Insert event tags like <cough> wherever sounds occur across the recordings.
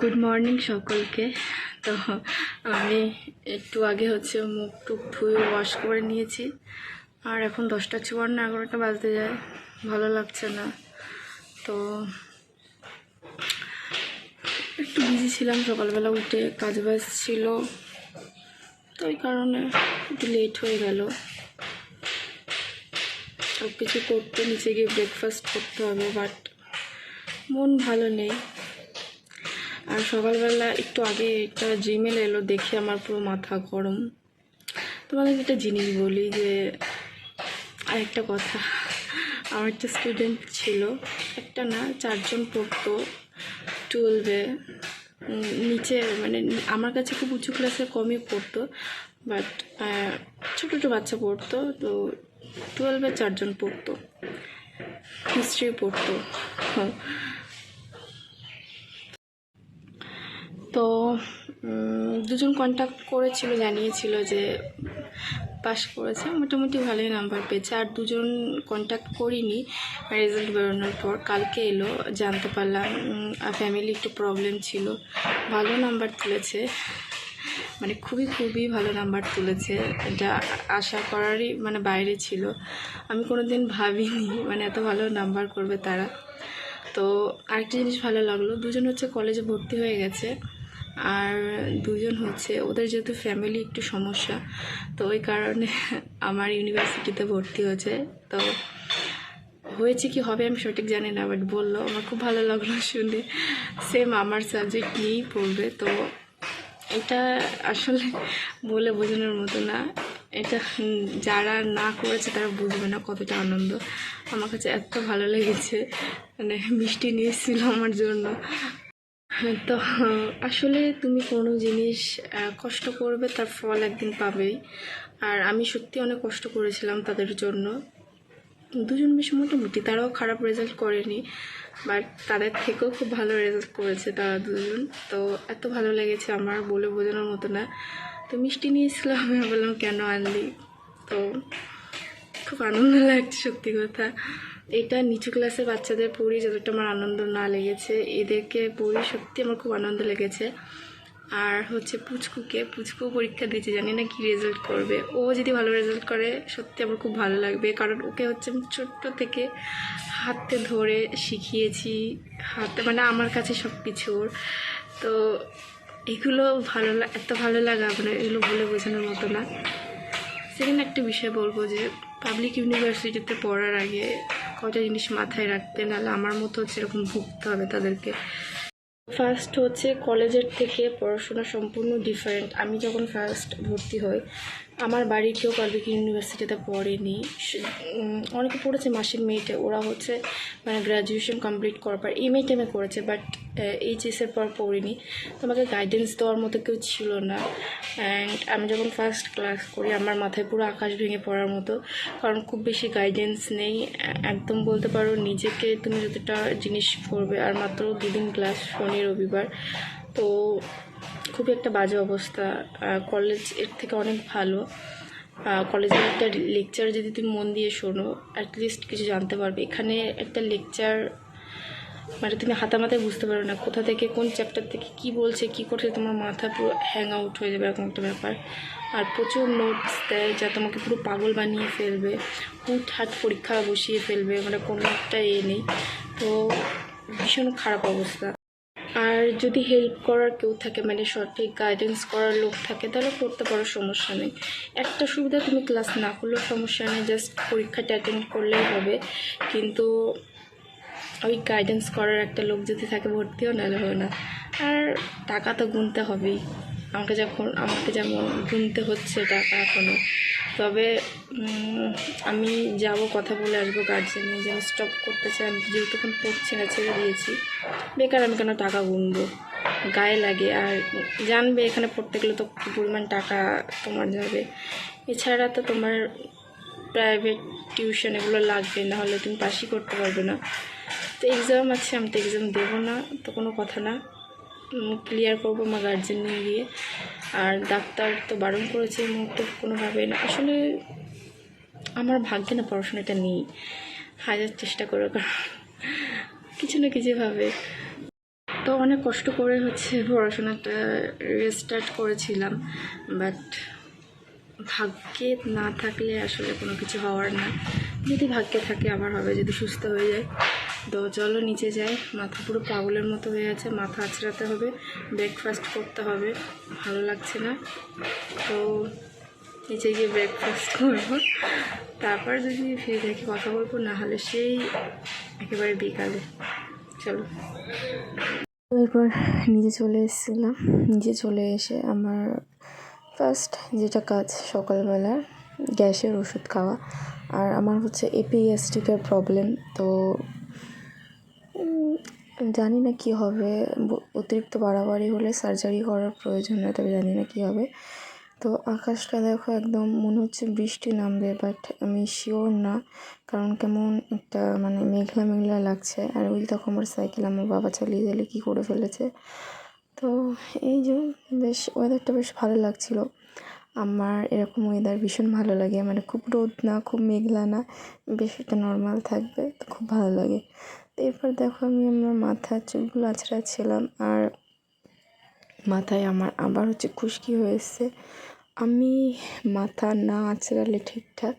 Good morning সকলকে। তো আমি একটু আগে হচ্ছে মুখ টুক ধুয়ে ওয়াশ করে নিয়েছি। আর এখন দশটা চুয়ান্ন, এগারোটা বাজতে যায়। ভালো লাগছে না। তো একটু বিজি ছিলাম। সকালবেলা উঠে কাজ বাজ ছিল। তো ওই কারণে একটু লেট হয়ে গেল। সব কিছু করতে, নিচে গিয়ে ব্রেকফাস্ট করতে হবে বাট মন ভালো নেই। আর সকালবেলা একটু আগে একটা জিমেল এলো, দেখে আমার পুরো মাথা গরম। তোমাদের একটা জিনিস বলি যে আর একটা কথা। আমার একটা স্টুডেন্ট ছিল, একটা না চারজন পড়তো টুয়েলভে নিচে মানে আমার কাছে খুব উঁচু ক্লাসে কমই পড়তো বাট ছোটো ছোটো বাচ্চা পড়তো, তো টুয়েলভে চারজন পড়তো। হিস্ট্রি পড়তো তো উম, দুজন কন্ট্যাক্ট করেছিল, জানিয়েছিল যে পাস করেছে। মোটামুটি ভালোই নাম্বার পেয়েছে। আর দুজন কন্ট্যাক্ট করিনি রেজাল্ট বেরোনোর পর। কালকে এলো, জানতে পারলাম ফ্যামিলি একটু প্রবলেম ছিল। ভালো নাম্বার তুলেছে। মানে খুবই খুবই ভালো নাম্বার তুলেছে। এটা আশা করারই মানে বাইরে ছিল। আমি কোনো দিন ভাবিনি মানে এত ভালো নাম্বার করবে তারা। তো আরেকটা জিনিস ভালো লাগল, দুজন হচ্ছে কলেজে ভর্তি হয়ে গেছে। আর দুজন হচ্ছে, ওদের যেহেতু ফ্যামিলি একটু সমস্যা, তো ওই কারণে আমার ইউনিভার্সিটিতে ভর্তি হয়েছে। তো হয়েছে কি হবে আমি সঠিক জানি না বাট বলল, আমার খুব ভালো লাগল শুনে। সেম আমার সাবজেক্ট নিয়েই পড়বে, তো এটা আসলে বলে বোঝানোর মতো না। এটা যারা না করেছে তারা বুঝবে না কতটা আনন্দ। আমার কাছে এত ভালো লেগেছে মানে মিষ্টি নিয়ে এসেছিল আমার জন্য। তো, আসলে তুমি কোনো জিনিস কষ্ট করবে, তার ফল একদিন পাবেই। আর আমি সত্যি অনেক কষ্ট করেছিলাম তাদের জন্য। দুজন বেশ মোটামুটি, তারাও খারাপ রেজাল্ট করেনি বাট তাদের থেকেও খুব ভালো রেজাল্ট করেছে তারা দুজন। তো এত ভালো লেগেছে আমার বলে বোঝানোর মতো না। তো মিষ্টি নিয়েছিলাম <laughs> আমি বললাম কেন আনলি? তো খুব আনন্দ লাগছে সত্যি কথা। এটা নিচু ক্লাসের বাচ্চাদের পড়ি যতটা আমার আনন্দ না লেগেছে, এদেরকে পড়ি সত্যি আমার খুব আনন্দ লেগেছে। আর হচ্ছে পুচকুকে, পুচকু পরীক্ষা দিয়েছে, জানি না কি রেজাল্ট করবে। ও যদি ভালো রেজাল্ট করে, সত্যি আমার খুব ভালো লাগবে। কারণ ওকে হচ্ছে আমি ছোট্ট থেকে হাতে ধরে শিখিয়েছি, হাতে মানে আমার কাছে সব কিছুর তো এগুলো ভালো এত ভালো লাগা মানে এগুলো বলে বোঝানোর মতো না। সেখানে একটা বিষয় বলব যে পাবলিক ইউনিভার্সিটিতে পড়ার আগে কটা জিনিস মাথায় রাখতে নাহলে আমার মতো হচ্ছে এরকম ভুগতে হবে তাদেরকে। ফার্স্ট হচ্ছে কলেজের থেকে পড়াশোনা সম্পূর্ণ ডিফারেন্ট আমি যখন ফার্স্ট ভর্তি হই, আমার বাড়ির কেউ পাবলিক ইউনিভার্সিটিতে পড়েনি। অনেকে পড়েছে মাসির মেয়েটা। ওরা হচ্ছে মানে গ্র্যাজুয়েশন কমপ্লিট করার পর এম এ করেছে। বাট এইচএসের পর পড়িনি। তো আমাকে গাইডেন্স দেওয়ার মতো কেউ ছিল না। অ্যান্ড আমি যখন ফার্স্ট ক্লাস করি, আমার মাথায় পুরো আকাশ ভেঙে পড়ার মতো। কারণ খুব বেশি গাইডেন্স নেই। একদম বলতে পারো, নিজেকে তুমি যতটা জিনিস করবে আর মাত্র দুদিন ক্লাস শনি রবিবার, তো খুবই একটা বাজে অবস্থা। কলেজের থেকে অনেক ভালো। কলেজের একটা লেকচার যদি তুমি মন দিয়ে শোনো অ্যাটলিস্ট কিছু জানতে পারবে। এখানে একটা লেকচার মানে তুমি হাতামাতায় বুঝতে পারো না কোথা থেকে, কোন চ্যাপ্টার থেকে কি বলছে, কি করছে, তোমার মাথা পুরো হ্যাং আউট হয়ে যাবে এরকম একটা ব্যাপার। আর প্রচুর নোটস দেয় যা তোমাকে পুরো পাগল বানিয়ে ফেলবে হুট হাট পরীক্ষা বসিয়ে ফেলবে মানে কোনো একটা এ নেই। তো ভীষণ খারাপ অবস্থা। আর যদি হেল্প করার কেউ থাকে মানে সঠিক গাইডেন্স করার লোক থাকে, তাহলে করতে পারো, সমস্যা নেই। একটা সুবিধা, তুমি ক্লাস না করলেও সমস্যা নেই জাস্ট পরীক্ষাটা অ্যাটেন্ড করলেই হবে। কিন্তু ওই গাইডেন্স করার একটা লোক যদি থাকে ভর্তিও নাহলে হবে না। আর টাকা তো গুনতে হবেই। আমাকে যখন, আমাকে যেমন গুনতে হচ্ছে টাকা এখনও তবে আমি যাব কথা বলে আসব গার্জেন যে আমি স্টপ করতে চাই আমি যেহেতু এখন পড়ছি না, ছেড়ে দিয়েছি। বেকার আমি কেন টাকা গুনবো? গায়ে লাগে। আর জানবে এখানে পড়তে গেলে তো কী পরিমাণ টাকা তোমার যাবে। এছাড়া তো তোমার প্রাইভেট টিউশন এগুলো লাগবে। না হলে তুমি পাসই করতে পারবে না। তো এক্সাম আছে, আমি তো এক্সাম দেবো না, তো কোনো কথা না। ক্লিয়ার করব আমার গার্জেন নিয়ে গিয়ে। আর ডাক্তার তো বারণ করেছে মুহূর্তে কোনোভাবে না। আসলে আমার ভাগ্যে না পড়াশোনাটা নেই, হাজার চেষ্টা করে কিছু না কিছুভাবে তো অনেক কষ্ট করে হচ্ছে পড়াশোনাটা রেস্টার্ট করেছিলাম বাট ভাগ্যে না থাকলে আসলে কোনো কিছু হওয়ার না। যদি ভাগ্যে থাকে, আবার হবে, যদি সুস্থ হয়ে যায়। তো চলো নিচে যাই। মাথা পুরো পাগলের মতো হয়ে আছে, মাথা আছড়াতে হবে ব্রেকফাস্ট করতে হবে। ভালো লাগছে না। তো নিচে গিয়ে ব্রেকফাস্ট করব। তারপর যদি ফ্রি থেকে কথা বলব, না হলে সেই একেবারে বিকালে। চলো। এরপর নিজে চলে এসেছিলাম। নিজে চলে এসে আমার ফার্স্ট যেটা কাজ সকালবেলা, গ্যাসের ওষুধ খাওয়া। আর আমার হচ্ছে এপিএসটিকের প্রবলেম তো জানি না কি হবে। অতিরিক্ত বাড়াবাড়ি হলে সার্জারি করার প্রয়োজন হয়, তবে জানি না কি হবে। তো আকাশটা দেখো একদম, মনে হচ্ছে বৃষ্টি নামবে বাট আমি শিওর না। কারণ কেমন একটা মানে মেঘলা মেঘলা লাগছে। আর ওই দেখো আমার সাইকেল আমার বাবা চালিয়ে দিলে কী করে ফেলেছে। তো এই যে বেশ ওয়েদারটা বেশ ভালো লাগছিল। আমার এরকম ওয়েদার ভীষণ ভালো লাগে। মানে খুব রোদ না, খুব মেঘলা না, বেশ একটা নর্মাল থাকবে, তো খুব ভালো লাগে। এরপর দেখো আমি আমার মাথার চুলগুলো আছড়াচ্ছিলাম আর মাথায় আমার আবার হচ্ছে খুশকি হয়ে এসছে আমি মাথা না আছড়ালে ঠিকঠাক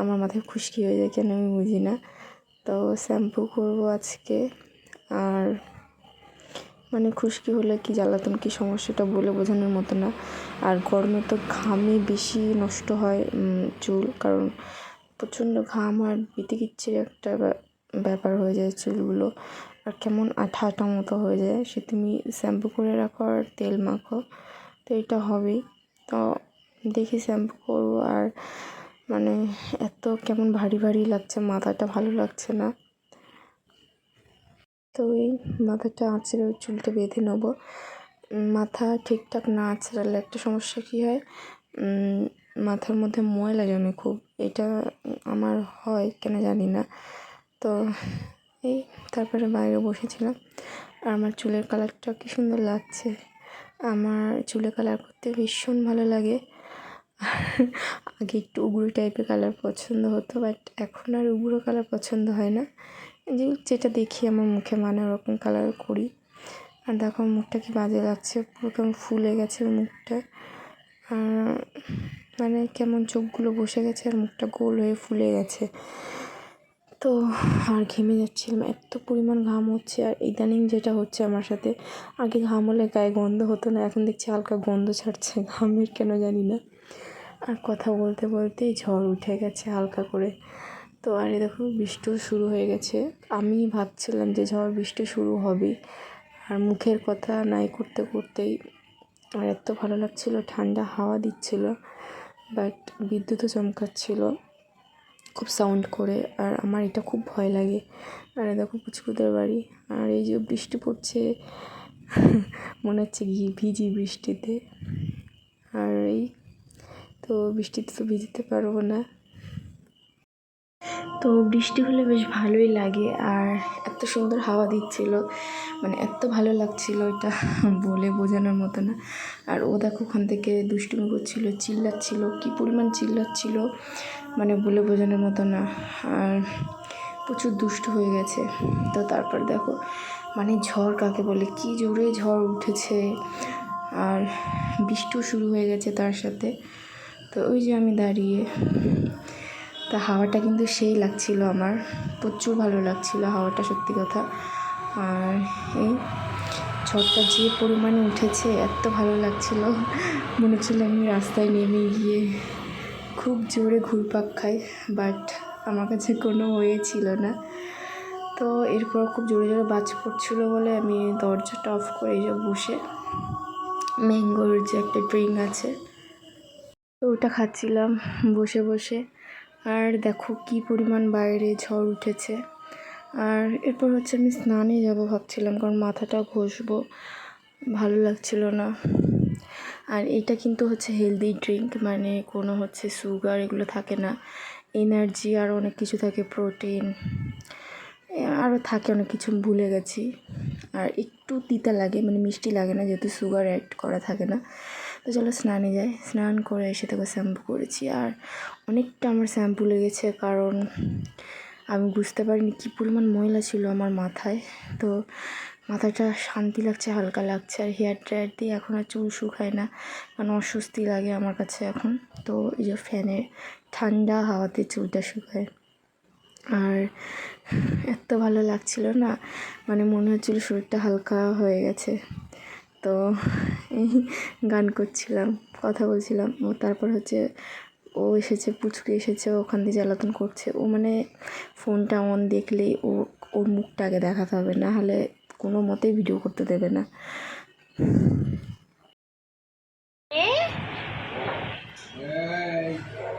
আমার মাথায় খুশকি হয়ে যায় কেন আমি বুঝি না। তো শ্যাম্পু করব আজকে আর মানে খুশকি হলে কি জ্বালাতন, কি সমস্যাটা বলে বোঝানোর মতো না। আর গরমে তো ঘামে বেশি নষ্ট হয় চুল, কারণ প্রচণ্ড ঘাম আর বিতিকিচ্ছির একটা ব্যাপার হয়ে যায় চুলগুলো। আর কেমন আঠা আঠা মতো হয়ে যায়। সে তুমি শ্যাম্পু করে রাখো আর তেল মাখো, তো এটা হবেই। তো দেখি শ্যাম্পু করব আর মানে এত কেমন ভারী ভারী লাগছে, মাথাটা ভালো লাগছে না। তো এই মাথাটা আঁচড়ে ওই চুলটা বেঁধে নেব। মাথা ঠিকঠাক না আঁচড়ালে একটা সমস্যা কী হয়? মাথার মধ্যে ময়লা জমে খুব। এটা আমার হয়, কেন জানি না। তো এই, তারপরে বাইরে বসেছিলাম। আর আমার চুলের কালারটা কি সুন্দর লাগছে। আমার চুলের কালার করতে ভীষণ ভালো লাগে। আগে একটু উগুড়ো টাইপের কালার পছন্দ হতো বাট এখন আর উগুড়ো কালার পছন্দ হয় না। যে যেটা দেখি আমার মুখে মানে ওরকম কালার করি। আর দেখো মুখটা কি বাজে লাগছে, পুরো কেমন ফুলে গেছে মুখটা। আর মানে কেমন চোখগুলো বসে গেছে আর মুখটা গোল হয়ে ফুলে গেছে। তো আর ঘেমে যাচ্ছিলাম এত পরিমাণ ঘাম হচ্ছে। আর ইদানিং যেটা হচ্ছে আমার সাথে, আগে ঘাম হলে গায়ে গন্ধ হতো না, এখন দেখছি হালকা গন্ধ ছাড়ছে, ঘামের কেন জানি না। আর কথা বলতে বলতেই ঝড় উঠে গেছে হালকা করে। তো আর এই দেখো, বৃষ্টিও শুরু হয়ে গেছে। আমি ভাবছিলাম যে ঝড় বৃষ্টি শুরু হবেই। আর মুখের কথা নাই করতে করতেই আর এত ভালো লাগছিল, ঠান্ডা হাওয়া দিচ্ছিল, বাট বিদ্যুৎও চমকাচ্ছিল। খুব সাউন্ড করে, আর আমার এটা খুব ভয় লাগে। আর দেখো পুচকুদের বাড়ি, আর এই যে বৃষ্টি পড়ছে, <laughs> মনে হচ্ছে ঘি, ভিজি বৃষ্টিতে। আর এই তো বৃষ্টিতে তো ভিজতে পারব না। তো বৃষ্টি হলে বেশ ভালোই লাগে, আর এত সুন্দর হাওয়া দিচ্ছিল মানে এত ভালো লাগছিল এটা <laughs> বলে বোঝানোর মতো না। আর ও দেখো ওখান থেকে দুষ্টুমি করছিল, চিল্লাচ্ছিল, কী পরিমাণ চিল্লাচ্ছিল। মানে বলে বোঝানোর মতো না। আর প্রচুর দুষ্ট হয়ে গেছে। তো তারপর দেখো মানে ঝড় কাকে বলে? কি জোরে ঝড় উঠেছে। আর বৃষ্টিও শুরু হয়ে গেছে তার সাথে। তো ওই যে আমি দাঁড়িয়ে, তা হাওয়াটা কিন্তু সেই লাগছিল আমার। প্রচুর ভালো লাগছিল হাওয়াটা, সত্যি কথা। আর এই ঝড়টা যে পরিমাণে উঠেছে, এত ভালো লাগছিল। মনে হচ্ছিল আমি রাস্তায় নেমে গিয়ে খুব জোরে ঘুরপাক খাই বাট আমার কাছে কোনো ওয়ে ছিল না। তো এরপর খুব জোরে জোরে বাজ পড়ছিল বলে আমি দরজাটা অফ করে এই যে বসে। ম্যাঙ্গোর যে একটা ড্রিঙ্ক আছে, তো ওটা খাচ্ছিলাম বসে বসে। আর দেখো কি পরিমাণ বাইরে ঝড় উঠেছে। আর এরপর হচ্ছে আমি স্নানে যাব ভাবছিলাম, কারণ মাথাটা ঘষবো, ভালো লাগছিল না। আর এটা কিন্তু হচ্ছে হেলদি ড্রিঙ্ক মানে কোনো হচ্ছে সুগার এগুলো থাকে না। এনার্জি আর অনেক কিছু থাকে প্রোটিন আরও থাকে অনেক কিছু ভুলে গেছি। আর একটু তিতা লাগে মানে মিষ্টি লাগে না, যেহেতু সুগার অ্যাড করা থাকে না। তো চলো স্নানে যাই, স্নান করে এসে তাকে শ্যাম্পু করেছি। আর অনেকটা আমার শ্যাম্পু লেগেছে, কারণ আমি বুঝতে পারিনি কী পরিমাণ ময়লা ছিল আমার মাথায়। তো মাথাটা শান্তি লাগছে, হালকা লাগছে আর হেয়ার ড্রায়ার দিয়ে এখন আর চুল শুকায় না। মানে অস্বস্তি লাগে আমার কাছে এখন। তো এই যে ফ্যানের ঠান্ডা হাওয়াতে চুলটা শুকায়। আর এত ভালো লাগছিল না মানে মনে হচ্ছিল শরীরটা হালকা হয়ে গেছে। তো এই গান করছিলাম, কথা বলছিলাম। ও তারপর হচ্ছে ও এসেছে, পুচকে এসেছে ওখান দিয়ে জ্বালাতন করছে। ও মানে ফোনটা অন দেখলেই ও, ওর মুখটা আগে দেখাতে হবে না হলে কোনো মতেই ভিডিও করতে দেবে না।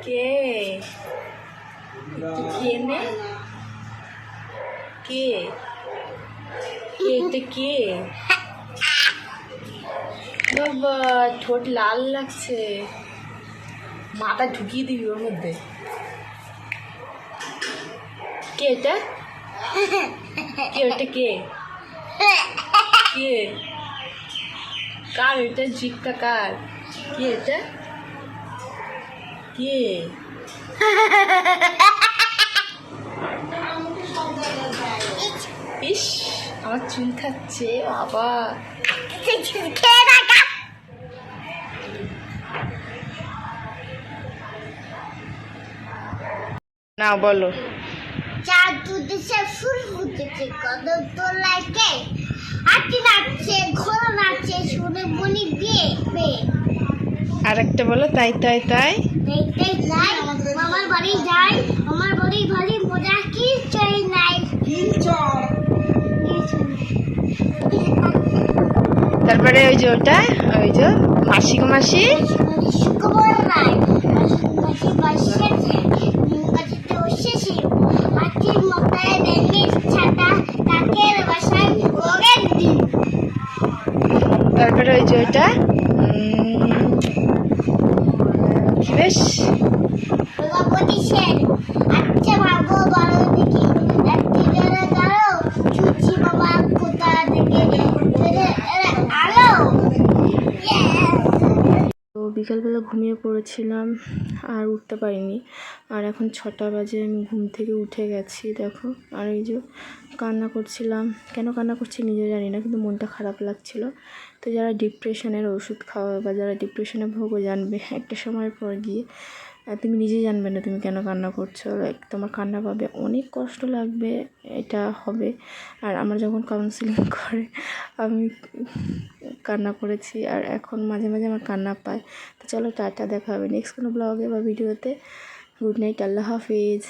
কে? নে? কে? কে ঠোঁট লাল লাগছে। মাথা ঢুকিয়ে দিবি ওর মধ্যে। কে এটা? কে ওটা কে? কে? কার এটা? জিপটা কার? কে এটা? কে? ইস, আমার চুল খাচ্ছে, বাবা। না, বলো। চার দুদেশে ফুল ফুটেছে কদম তোলায় কে? হাতি নাচছে ঘোড়া নাচছে শুনে বলি বিয়ে মেয়ে আর একটা বলো তাই তাই তাই। দেখতে যাই মামার বাড়ি যাই আমার বাড়ি ভারী মজা কি চাই নাই। তারপরে ওই যে ওটা ওই যে মাসি। গো মাসি। তারপরে ওই যে ওইটা বেশ। আচ্ছা ভাগ্য বারো দিকে একটি জোরে গাড়ো চুচি বাবা কোথা থেকে এরে এরে আলো তো বিকালবেলা ঘুমিয়ে পড়েছিলাম আর উঠতে পারিনি। আর এখন ছটা বাজে, আমি ঘুম থেকে উঠে গেছি, দেখো। আর এই যে কান্না করছিলাম। কেন কান্না করছি নিজে জানি না, কিন্তু মনটা খারাপ লাগছিল। তো যারা ডিপ্রেশনের ওষুধ খাওয়া বা যারা ডিপ্রেশনে ভোগও জানবে, একটা সময় পর গিয়ে তুমি নিজেই জানবে না তুমি কেন কান্না করছ। লাইক তোমার কান্না পাবে, অনেক কষ্ট লাগবে, এটা হবে। আর আমার যখন কাউন্সিলিং <laughs> করে, আমি কান্না করেছি আর এখন মাঝে মাঝে আমার কান্না পায়। তো চলো টাটা, দেখা হবে নেক্সট কোনো ব্লগে বা ভিডিওতে গুড নাইট আল্লাহ হাফিজ।